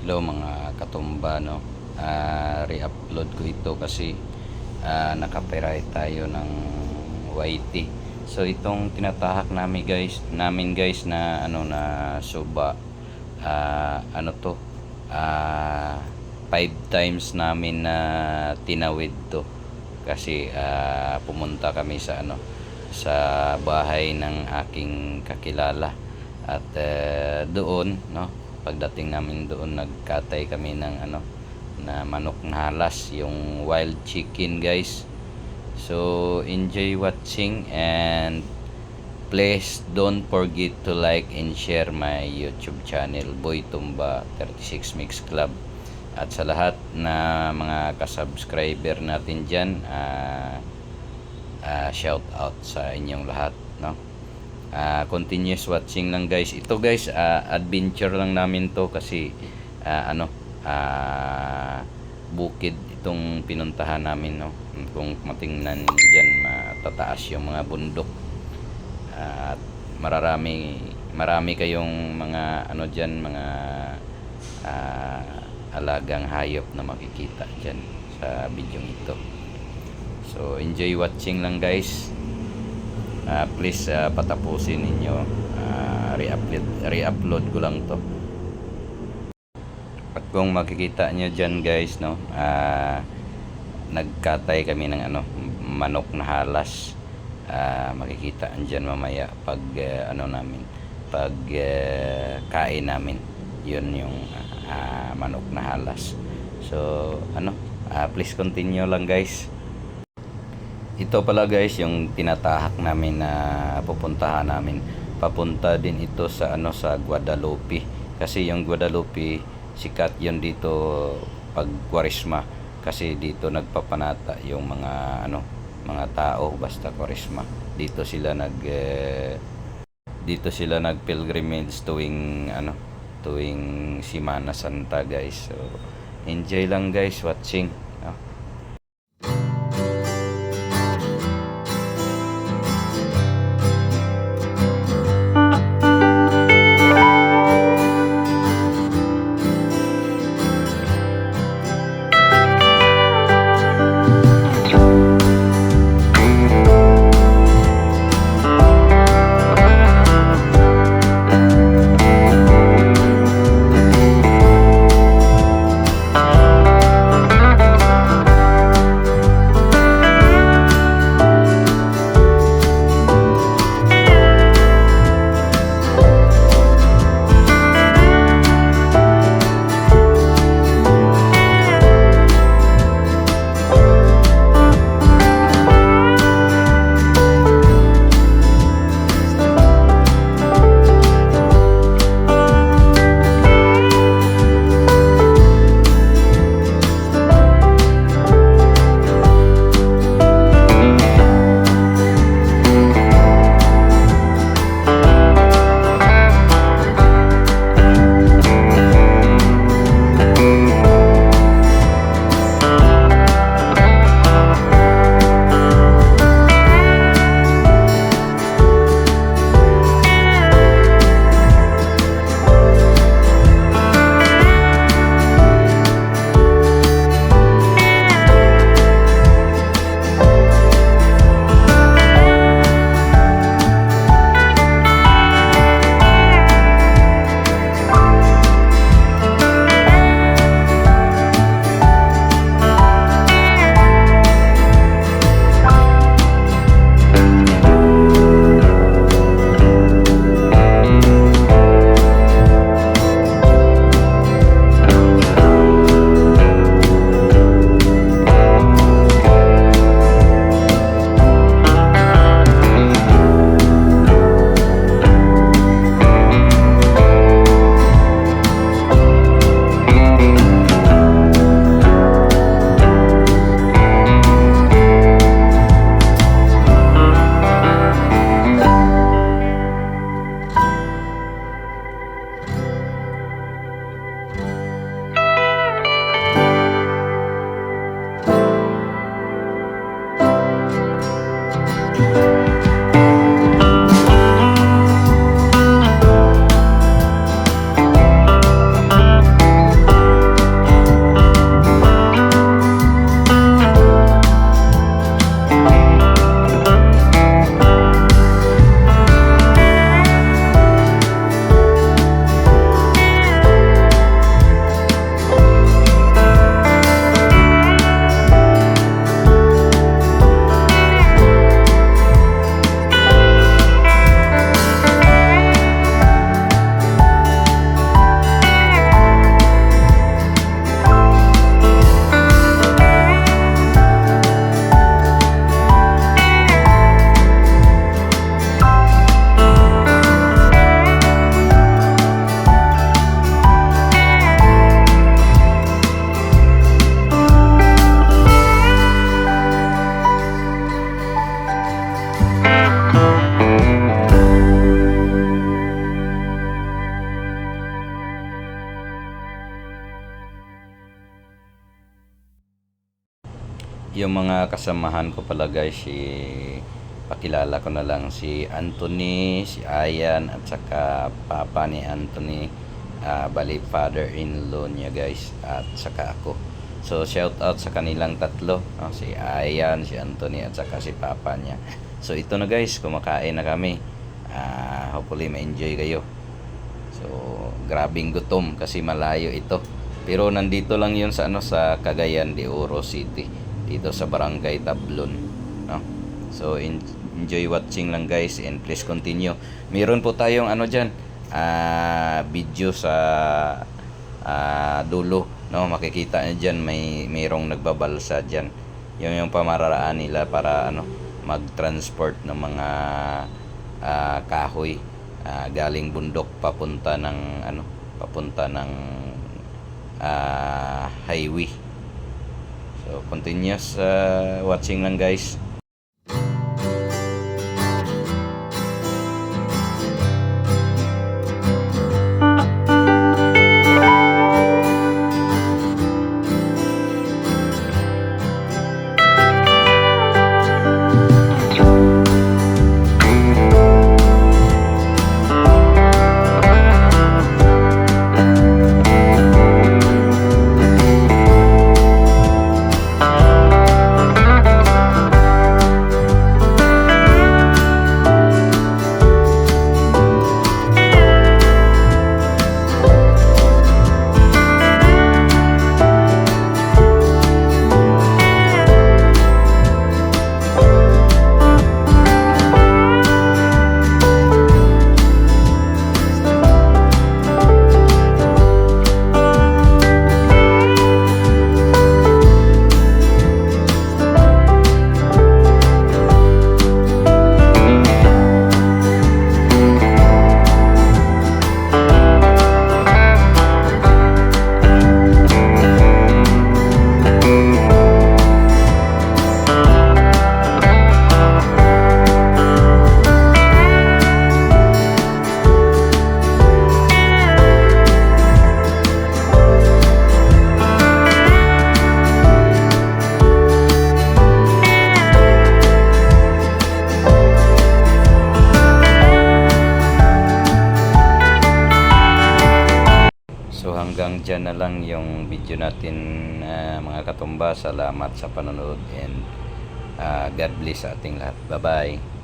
Hello mga katumba no. Ah, re-upload ko ito kasi ah, naka-copyright tayo ng YT. So itong tinatahak namin guys, namin guys na ano na suba ah, ano to? Ah, five times namin na tinawid to kasi ah, pumunta kami sa ano sa bahay ng aking kakilala at eh, doon no pagdating namin doon nagkatay kami ng ano na manok na halas yung wild chicken guys. So enjoy watching and please don't forget to like and share my youtube channel Boy Tumba 36 Mix Club. At sa lahat na mga kasubscriber natin dyan ah ah, shout out sa inyong lahat no Ah, continuous watching lang guys. Ito guys ah, adventure lang namin to kasi ah, ano ah, bukid itong pinuntahan namin no? Kung matingnan diyan matataas yung mga bundok. At mararami marami kayong mga ano diyan mga ah, alagang hayop na makikita diyan sa video ito. So enjoy watching lang guys Ah, please ah, patapusin ninyo. Ah, re-upload re-upload ko lang to. At kung makikita nyo dyan guys no ah, nagkatay kami ng ano manok na halas. Ah, makikita dyan mamaya pag ah, ano namin pag ah, kain namin. Yun yung ah, manok na halas. So ano ah, please continue lang guys ito pala guys yung tinatahak namin na pupuntahan namin. Papunta din ito sa ano sa Guadalupe kasi yung Guadalupe sikat yun dito pag Kwaresma kasi dito nagpapanata yung mga ano mga tao basta Kwaresma. Dito sila nag eh, dito sila nag pilgrimage tuwing ano tuwing Simana Santa guys. So enjoy lang guys watching. Yung mga kasamahan ko pala guys, si pakilala ko na lang si Anthony, si Ayan at saka papa ni Anthony, ah, bali father-in-law niya guys at saka ako. So shout out sa kanilang tatlo, no? si Ayan, si Anthony at saka si papa niya. So ito na guys, kumakain na kami. Ah, hopefully ma-enjoy kayo. So, grabing gutom kasi malayo ito. Pero nandito lang 'yun sa ano sa Cagayan de Oro City, dito sa Barangay Tablon, no? So, en- enjoy watching lang guys and please continue. Meron po tayong ano diyan, ah video sa ah, dulo, no? Makikita niyo diyan may mayroong nagbabalsa diyan. Yung yung pamararaan nila para ano mag-transport ng mga ah, kahoy ah, galing bundok papunta ng ano papunta ng ah, highway so continuous ah, watching lang guys hanggang dyan na lang yung video natin ah, mga katumba. Salamat sa panonood and ah, God bless sa ating lahat. Bye-bye.